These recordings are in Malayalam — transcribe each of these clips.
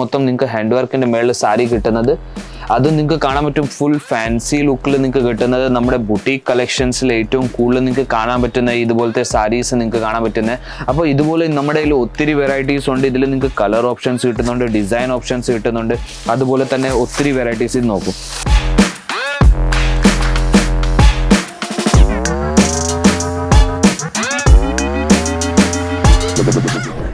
മൊത്തം നിങ്ങൾക്ക് ഹാൻഡ് വർക്കിന്റെ മേളിൽ സാരി കിട്ടുന്നത്. അത് നിങ്ങൾക്ക് കാണാൻ പറ്റും ഫുൾ ഫാൻസി ലുക്കിൽ നിങ്ങൾക്ക് കിട്ടുന്നത്. നമ്മുടെ ബുട്ടീക്ക് കളക്ഷൻസിൽ ഏറ്റവും കൂടുതൽ നിങ്ങൾക്ക് കാണാൻ പറ്റുന്ന ഇതുപോലത്തെ സാരീസ് നിങ്ങൾക്ക് കാണാൻ പറ്റുന്നത് അപ്പോൾ ഇതുപോലെ നമ്മുടെ കയ്യിൽ ഒത്തിരി വെറൈറ്റീസ് ഉണ്ട്. ഇതിൽ നിങ്ങൾക്ക് കളർ ഓപ്ഷൻസ് കിട്ടുന്നുണ്ട് ഡിസൈൻ ഓപ്ഷൻസ് കിട്ടുന്നുണ്ട്. അതുപോലെ തന്നെ ഒത്തിരി വെറൈറ്റീസ് ഇത് നോക്കും.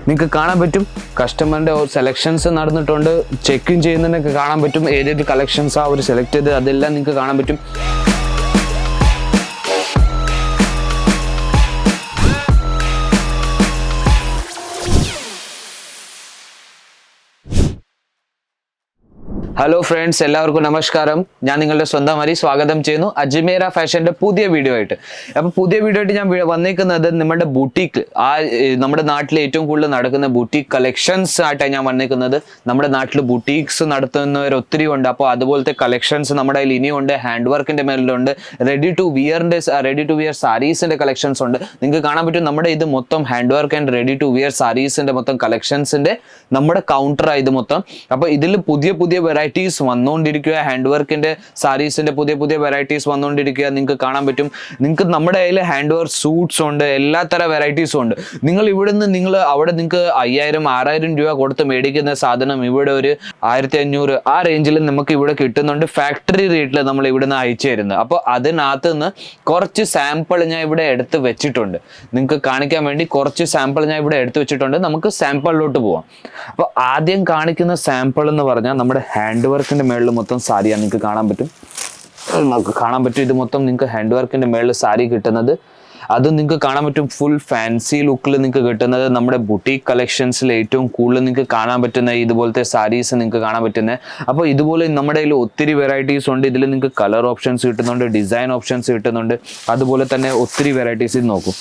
നിങ്ങൾക്ക് കാണാൻ പറ്റും. കസ്റ്റമറിന്റെ സെലക്ഷൻസ് നടന്നിട്ടുണ്ട്. ചെക്കിങ് ചെയ്യുന്നതിനൊക്കെ കാണാൻ പറ്റും. ഏതേത് കളക്ഷൻസ് അവർ സെലക്ട് ചെയ്ത് അതെല്ലാം നിങ്ങൾക്ക് കാണാൻ പറ്റും. ഹലോ ഫ്രണ്ട്സ് എല്ലാവർക്കും നമസ്കാരം. ഞാൻ നിങ്ങളുടെ സ്വന്തം അരി സ്വാഗതം ചെയ്യുന്നു അജ്മേര ഫാഷന്റെ പുതിയ വീഡിയോ ആയിട്ട്. അപ്പോൾ പുതിയ വീഡിയോ ആയിട്ട് ഞാൻ വന്നിരിക്കുന്നത് നമ്മുടെ ബുട്ടീക്ക് ആ നമ്മുടെ നാട്ടിൽ ഏറ്റവും കൂടുതൽ നടക്കുന്ന ബുട്ടീക്ക് കളക്ഷൻസ് ആയിട്ടാണ് ഞാൻ വന്നേക്കുന്നത്. നമ്മുടെ നാട്ടിൽ ബുട്ടീക്സ് നടത്തുന്നവർ ഒത്തിരി ഉണ്ട്. അപ്പോൾ അതുപോലത്തെ കളക്ഷൻസ് നമ്മുടെ കയ്യിൽ ഇനിയുണ്ട്. ഹാൻഡ് വർക്കിന്റെ മേലിലുണ്ട് റെഡി ടു വിയറിന്റെ റെഡി ടു വിയർ സാരീസിന്റെ കളക്ഷൻസ് ഉണ്ട്. നിങ്ങൾക്ക് കാണാൻ പറ്റും നമ്മുടെ ഇത് മൊത്തം hand work and ready to wear സാരീസിന്റെ മൊത്തം കളക്ഷൻസിന്റെ നമ്മുടെ കൗണ്ടറാണ് ഇത് മൊത്തം. അപ്പോൾ ഇതിൽ പുതിയ പുതിയ വെറൈറ്റീസ് വന്നുകൊണ്ടിരിക്കുക ഹാൻഡ് വർക്കിന്റെ സാരീസിന്റെ പുതിയ പുതിയ വെറൈറ്റീസ് വന്നുകൊണ്ടിരിക്കുക നിങ്ങൾക്ക് കാണാൻ പറ്റും. നിങ്ങൾക്ക് നമ്മുടെ കയ്യിൽ ഹാൻഡ് വർക്ക് സൂട്ട്സ് ഉണ്ട് എല്ലാ തര വെറൈറ്റീസും ഉണ്ട്. നിങ്ങൾ ഇവിടുന്ന് നിങ്ങൾ അവിടെ നിങ്ങൾക്ക് അയ്യായിരം ആറായിരം രൂപ കൊടുത്ത് മേടിക്കുന്ന സാധനം ഇവിടെ ഒരു ആയിരത്തി അഞ്ഞൂറ് ആ റേഞ്ചിൽ നമുക്ക് ഇവിടെ കിട്ടുന്നുണ്ട്. ഫാക്ടറി റേറ്റിൽ നമ്മൾ ഇവിടുന്ന് അയച്ചു തരുന്നത്. അപ്പോൾ അതിനകത്ത് നിന്ന് കുറച്ച് സാമ്പിൾ ഞാൻ ഇവിടെ എടുത്ത് വെച്ചിട്ടുണ്ട്. നിങ്ങൾക്ക് കാണിക്കാൻ വേണ്ടി കുറച്ച് സാമ്പിൾ ഞാൻ ഇവിടെ എടുത്ത് വെച്ചിട്ടുണ്ട്. നമുക്ക് സാമ്പിളിലോട്ട് പോവാം. അപ്പോൾ ആദ്യം കാണിക്കുന്ന സാമ്പിൾ എന്ന് പറഞ്ഞാൽ നമ്മുടെ ഹാൻഡ് വർക്കിന്റെ മേളിൽ മൊത്തം സാരിയാണ് നിങ്ങൾക്ക് കാണാൻ പറ്റും. നമുക്ക് കാണാൻ പറ്റും. ഇത് മൊത്തം നിങ്ങൾക്ക് ഹാൻഡ് വർക്കിന്റെ മേളിൽ സാരി കിട്ടുന്നത്. അത് നിങ്ങൾക്ക് കാണാൻ പറ്റും. ഫുൾ ഫാൻസി ലുക്കിൽ നിങ്ങൾക്ക് കിട്ടുന്നത്. നമ്മുടെ ബുട്ടീക്ക് കളക്ഷൻസിൽ ഏറ്റവും കൂടുതൽ നിങ്ങൾക്ക് കാണാൻ പറ്റുന്ന ഇതുപോലത്തെ സാരീസ് നിങ്ങൾക്ക് കാണാൻ പറ്റുന്നത് അപ്പോൾ ഇതുപോലെ നമ്മുടെ കയ്യിൽ ഒത്തിരി വെറൈറ്റീസ് ഉണ്ട്. ഇതിൽ നിങ്ങൾക്ക് കളർ ഓപ്ഷൻസ് കിട്ടുന്നുണ്ട് ഡിസൈൻ ഓപ്ഷൻസ് കിട്ടുന്നുണ്ട്. അതുപോലെ തന്നെ ഒത്തിരി വെറൈറ്റീസ് ഇത് നോക്കും.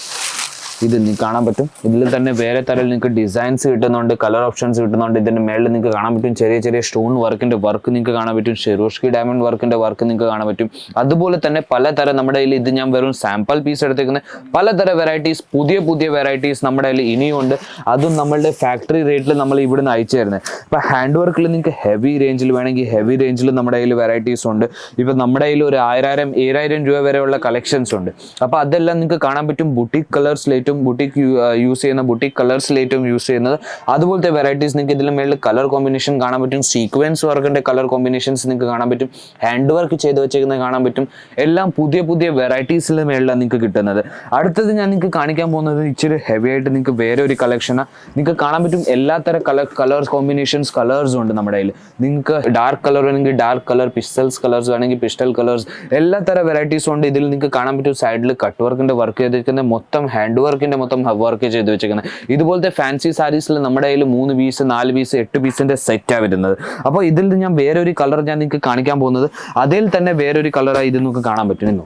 ഇത് കാണാൻ പറ്റും. ഇതിൽ തന്നെ വേറെ തരം നിങ്ങൾക്ക് ഡിസൈൻസ് കിട്ടുന്നുണ്ട് കളർ ഓപ്ഷൻസ് കിട്ടുന്നുണ്ട്. ഇതിന്റെ മേളിൽ നിങ്ങൾക്ക് കാണാൻ പറ്റും. ചെറിയ ചെറിയ സ്റ്റോൺ വർക്കിന്റെ വർക്ക് നിങ്ങൾക്ക് കാണാൻ പറ്റും. ഷെറോഷ്കി ഡയമണ്ട് വർക്കിന്റെ വർക്ക് നിങ്ങൾക്ക് കാണാൻ പറ്റും. അതുപോലെ തന്നെ പലതരം നമ്മുടെ കയ്യിൽ ഇത് ഞാൻ വെറും സാമ്പിൾ പീസ് എടുത്തേക്കുന്നത് പലതരം വെറൈറ്റീസ് പുതിയ പുതിയ വെറൈറ്റീസ് നമ്മുടെ കയ്യിൽ ഇനിയുണ്ട് അതും നമ്മളുടെ ഫാക്ടറി റേറ്റിൽ നമ്മൾ ഇവിടുന്ന് അയച്ചു തരുന്നത് ഇപ്പൊ ഹാൻഡ് വർക്കിൽ നിങ്ങൾക്ക് ഹെവി റേഞ്ചിൽ വേണമെങ്കിൽ ഹെവി റേഞ്ചിൽ നമ്മുടെ കയ്യിൽ വെറൈറ്റീസ് ഉണ്ട്. ഇപ്പൊ നമ്മുടെ കയ്യിൽ ഒരു ആയിരം ഏഴായിരം രൂപ വരെയുള്ള കളക്ഷൻസ് ഉണ്ട്. അപ്പൊ അതെല്ലാം നിങ്ങൾക്ക് കാണാൻ പറ്റും. ബുട്ടിക് കളേഴ്സിൽ ഏറ്റവും ബുട്ടിക് യൂസ് ചെയ്യുന്ന ബുട്ടിക് കളേഴ്സിൽ ഏറ്റവും യൂസ് ചെയ്യുന്നത്. അതുപോലത്തെ വെറൈറ്റീസ് നിങ്ങൾക്ക് ഇതിൽ മേളിൽ കളർ കോമ്പിനേഷൻ കാണാൻ പറ്റും. സീക്വൻസ് വർക്കിന്റെ കളർ കോമ്പിനേഷൻസ് നിങ്ങൾക്ക് കാണാൻ പറ്റും. ഹാൻഡ് വർക്ക് ചെയ്ത് വെച്ചേക്കുന്നത് കാണാൻ പറ്റും. എല്ലാം പുതിയ പുതിയ വെറൈറ്റീസിൽ മേളിലാണ് നിങ്ങൾക്ക് കിട്ടുന്നത്. അടുത്തത് ഞാൻ നിങ്ങൾക്ക് കാണിക്കാൻ പോകുന്നത് ഇച്ചിരി ഹെവി ആയിട്ട് നിങ്ങൾക്ക് വേറെ ഒരു കളക്ഷനാണ് നിങ്ങൾക്ക് കാണാൻ പറ്റും എല്ലാ തരം കളർ കളേഴ്സ് കോമ്പിനേഷൻസ് കളേഴ്സ് ഉണ്ട് നമ്മുടെ കയ്യിൽ നിങ്ങൾക്ക് ഡാർക്ക് കളർ വേണമെങ്കിൽ ഡാർക്ക് കളർ പിസ്റ്റൽസ് കളേഴ്സ് വേണമെങ്കിൽ പിസ്റ്റൽ കളേഴ്സ് എല്ലാ തരം വെറൈറ്റീസും ഉണ്ട്. ഇതിൽ നിങ്ങൾക്ക് കാണാൻ പറ്റും സൈഡിൽ കട്ട് വർക്കിന്റെ വർക്ക് ചെയ്തിരിക്കുന്ന മൊത്തം ഹാൻഡ് വർക്കിന്റെ മൊത്തം വർക്ക് ചെയ്ത് വെച്ചിരിക്കുന്നത് ഇതുപോലത്തെ ഫാൻസി സാരീസിൽ നമ്മുടെ കയ്യിൽ മൂന്ന് പീസ് നാല് പീസ് എട്ട് പീസിന്റെ സെറ്റാണ് വരുന്നത്. അപ്പോൾ ഇതിൽ ഞാൻ വേറെ ഒരു കളർ ഞാൻ നിങ്ങൾക്ക് കാണിക്കാൻ പോകുന്നത്. അതിൽ തന്നെ വേറൊരു കളറായി ഇത് നിങ്ങൾക്ക് കാണാൻ പറ്റുന്നു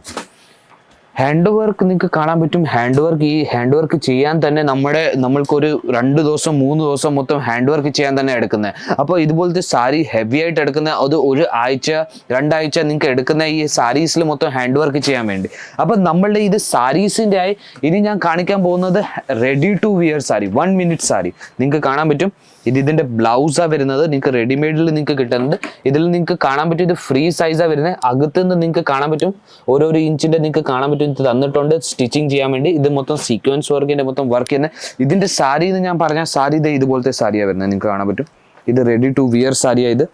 ഹാൻഡ് വർക്ക് നിങ്ങൾക്ക് കാണാൻ പറ്റും. ഹാൻഡ് വർക്ക് ഈ ഹാൻഡ് വർക്ക് ചെയ്യാൻ തന്നെ നമ്മുടെ നമ്മൾക്കൊരു രണ്ട് ദിവസം മൂന്ന് ദിവസം മൊത്തം ഹാൻഡ് വർക്ക് ചെയ്യാൻ തന്നെ എടുക്കുന്നത് അപ്പോൾ ഇതുപോലത്തെ സാരി ഹെവി ആയിട്ട് എടുക്കുന്ന അത് ഒരു ആഴ്ച രണ്ടാഴ്ച നിങ്ങൾക്ക് എടുക്കുന്ന ഈ സാരീസിൽ മൊത്തം ഹാൻഡ് വർക്ക് ചെയ്യാൻ വേണ്ടി. അപ്പോൾ നമ്മളുടെ ഇത് സാരീസിന്റെ ആയി ഇനി ഞാൻ കാണിക്കാൻ പോകുന്നത് ready to wear sari one minute sari. നിങ്ങൾക്ക് കാണാൻ പറ്റും. ഇത് ഇതിന്റെ ബ്ലൗസാ വരുന്നത് നിങ്ങൾക്ക് റെഡിമെയ്ഡിൽ നിങ്ങൾക്ക് കിട്ടുന്നുണ്ട്. ഇതിൽ നിങ്ങൾക്ക് കാണാൻ പറ്റും ഇത് ഫ്രീ സൈസാ വരുന്നത്. അകത്തുനിന്ന് നിങ്ങൾക്ക് കാണാൻ പറ്റും. ഓരോരോ ഇഞ്ചിന്റെ നിങ്ങൾക്ക് കാണാൻ പറ്റും. ഇത് തന്നിട്ടുണ്ട്. സ്റ്റിച്ചിങ് ചെയ്യാൻ വേണ്ടി. ഇത് മൊത്തം സീക്വൻസ് വർക്കിന്റെ മൊത്തം വർക്ക് ചെയ്യുന്ന ഇതിന്റെ സാരി എന്ന് ഞാൻ പറഞ്ഞ സാരി ഇത് ഇതുപോലത്തെ സാരിയാ വരുന്നത്. നിങ്ങൾക്ക് കാണാൻ പറ്റും. ഇത് റെഡി ടു വിയർ സാരിയാ ഇത്.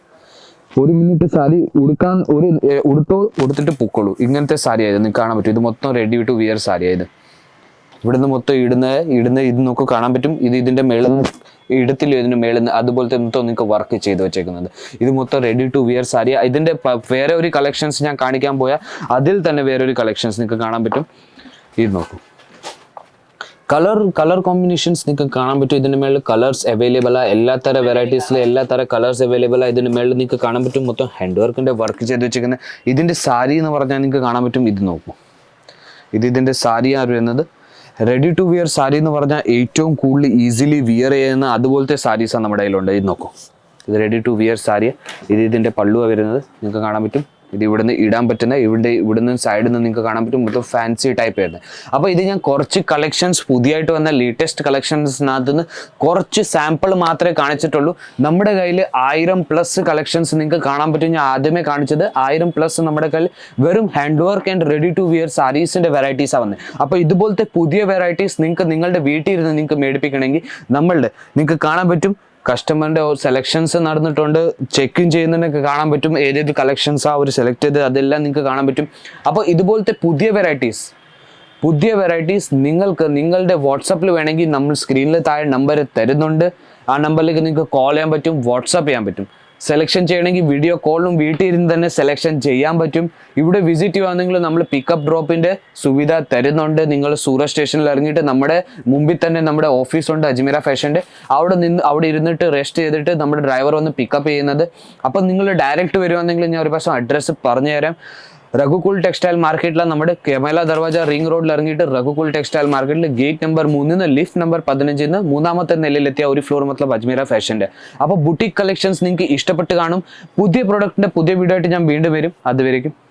ഒരു മിനിറ്റ് സാരി ഉടുക്കാൻ ഒരു ഉടുത്തോ ഉടുത്തിട്ട് പൊക്കോളൂ. ഇങ്ങനത്തെ സാരിയായത് നിങ്ങൾക്ക് കാണാൻ പറ്റും. ഇത് മൊത്തം റെഡി ടു വിയർ സാരിയായത് ഇവിടുന്ന് മൊത്തം ഇടുന്ന ഇടുന്ന ഇത് നമുക്ക് കാണാൻ പറ്റും. ഇത് ഇതിന്റെ മേളിൽ നിന്ന് ഇതിന് മേളിൽ നിന്ന് അതുപോലത്തെ മൊത്തം നിങ്ങൾക്ക് വർക്ക് ചെയ്ത് വെച്ചേക്കുന്നത്. ഇത് മൊത്തം റെഡി ടു വിയർ സാരി ഇതിന്റെ വേറെ ഒരു കളക്ഷൻസ് ഞാൻ കാണിക്കാൻ പോയാൽ അതിൽ തന്നെ വേറെ ഒരു കളക്ഷൻസ് നിങ്ങൾക്ക് കാണാൻ പറ്റും. ഇത് നോക്കൂ. കളർ കളർ കോമ്പിനേഷൻസ് നിങ്ങൾക്ക് കാണാൻ പറ്റും ഇതിന്റെ മേളിൽ. കളേഴ്സ് അവൈലബിൾ ആ എല്ലാ തര വെറൈറ്റീസിലെ എല്ലാ തര കളേഴ്സ് അവൈലബിൾ ആ ഇതിന്റെ മേളിൽ നിങ്ങൾക്ക് കാണാൻ പറ്റും. മൊത്തം ഹാൻഡ് വർക്കിന്റെ വർക്ക് ചെയ്ത് വെച്ചിരിക്കുന്നത് ഇതിന്റെ സാരി എന്ന് പറഞ്ഞാൽ നിങ്ങൾക്ക് കാണാൻ പറ്റും. ഇത് നോക്കൂ. ഇത് ഇതിന്റെ സാരിയാണ് വരുന്നത്? റെഡി ടു വിയർ സാരി എന്ന് പറഞ്ഞാൽ ഏറ്റവും കൂടുതൽ ഈസിലി വിയർ ചെയ്യുന്ന അതുപോലത്തെ സാരീസാണ് നമ്മുടെ കയ്യിലുണ്ട്. ഇത് നോക്കൂ. ഇത് റെഡി ടു വിയർ സാരി ഇത് ഇതിന്റെ പള്ളുവ വരുന്നത്. നിങ്ങൾക്ക് കാണാൻ പറ്റും. ഇത് ഇവിടുന്ന് ഇടാൻ പറ്റുന്ന ഇവിടെ ഇവിടുന്ന് സൈഡിൽ നിന്ന് നിങ്ങൾക്ക് കാണാൻ പറ്റും മൊത്തം ഫാൻസി ടൈപ്പ് ആയിരുന്നു. അപ്പോൾ ഇത് ഞാൻ കുറച്ച് കളക്ഷൻസ് പുതിയതായിട്ട് വന്ന ലേറ്റസ്റ്റ് കളക്ഷൻസിനകത്ത് നിന്ന് കുറച്ച് സാമ്പിൾ മാത്രമേ കാണിച്ചിട്ടുള്ളൂ. നമ്മുടെ കയ്യിൽ ആയിരം പ്ലസ് കളക്ഷൻസ് നിങ്ങൾക്ക് കാണാൻ പറ്റും. ഞാൻ ആദ്യമേ കാണിച്ചത് ആയിരം പ്ലസ് നമ്മുടെ കയ്യിൽ വെറും hand work and ready to wear സാരീസിന്റെ വെറൈറ്റീസാണ് വന്നത് അപ്പോൾ ഇതുപോലത്തെ പുതിയ വെറൈറ്റീസ് നിങ്ങൾക്ക് നിങ്ങളുടെ വീട്ടിൽ ഇരുന്ന് നിങ്ങൾക്ക് മേടിപ്പിക്കണമെങ്കിൽ നമ്മളുടെ നിങ്ങൾക്ക് കാണാൻ പറ്റും. കസ്റ്റമറിന്റെ സെലക്ഷൻസ് നടന്നിട്ടുണ്ട്. ചെക്ക് ചെയ്യുന്നതിനൊക്കെ കാണാൻ പറ്റും. ഏതേത് കളക്ഷൻസ് ആ ഒരു സെലക്ട് ചെയ്ത് അതെല്ലാം നിങ്ങൾക്ക് കാണാൻ പറ്റും. അപ്പോൾ ഇതുപോലത്തെ പുതിയ വെറൈറ്റീസ് പുതിയ വെറൈറ്റീസ് നിങ്ങൾക്ക് നിങ്ങളുടെ വാട്സപ്പിൽ വേണമെങ്കിൽ നമ്മൾ സ്ക്രീനിൽ താഴെ നമ്പർ തരുന്നുണ്ട്. ആ നമ്പറിലേക്ക് നിങ്ങൾക്ക് കോൾ ചെയ്യാൻ പറ്റും വാട്സപ്പ് ചെയ്യാൻ പറ്റും. സെലക്ഷൻ ചെയ്യണമെങ്കിൽ വീഡിയോ കോളിലും വീട്ടിൽ ഇരുന്ന് തന്നെ സെലക്ഷൻ ചെയ്യാൻ പറ്റും. ഇവിടെ വിസിറ്റ് ചെയ്യുകയാണെങ്കിൽ നമ്മൾ പിക്കപ്പ് ഡ്രോപ്പിന്റെ സുവിധ തരുന്നുണ്ട്. നിങ്ങൾ സൂറത്ത് സ്റ്റേഷനിൽ ഇറങ്ങിയിട്ട് നമ്മുടെ മുമ്പിൽ തന്നെ നമ്മുടെ ഓഫീസുണ്ട് അജ്മീര ഫാഷന്റെ അവിടെ നിന്ന് അവിടെ ഇരുന്നിട്ട് റെസ്റ്റ് ചെയ്തിട്ട് നമ്മുടെ ഡ്രൈവർ വന്ന് പിക്കപ്പ് ചെയ്യുന്നത്. അപ്പം നിങ്ങൾ ഡയറക്റ്റ് വരുവാണെങ്കിൽ ഞാൻ ഒരു പ്രാവശ്യം അഡ്രസ്സ് പറഞ്ഞു തരാം രഘുകുൽ ടെക്സ്റ്റൈൽ മാർക്കറ്റിലാണ് നമ്മുടെ കെമല ദർവാജ റിംഗ് റോഡിൽ ഇറങ്ങിയിട്ട് രഘുകുൽ ടെക്സ്റ്റൈൽ മാർക്കറ്റിൽ ഗേറ്റ് നമ്പർ മൂന്നിന്ന് ലിഫ്റ്റ് നമ്പർ പതിനഞ്ചിൽ നിന്ന് മൂന്നാമത്തെ നിലയിലെത്തിയ ഒരു ഫ്ലോർ മൊത്തം അജ്മീര ഫാഷന്റെ അപ്പോൾ ബുട്ടിക് കളക്ഷൻസ് നിങ്ങൾക്ക് ഇഷ്ടപ്പെട്ട് കാണും. പുതിയ പ്രൊഡക്റ്റിന്റെ പുതിയ വീഡിയോ ആയിട്ട് ഞാൻ വീണ്ടും വരും. അതുവരേക്കും.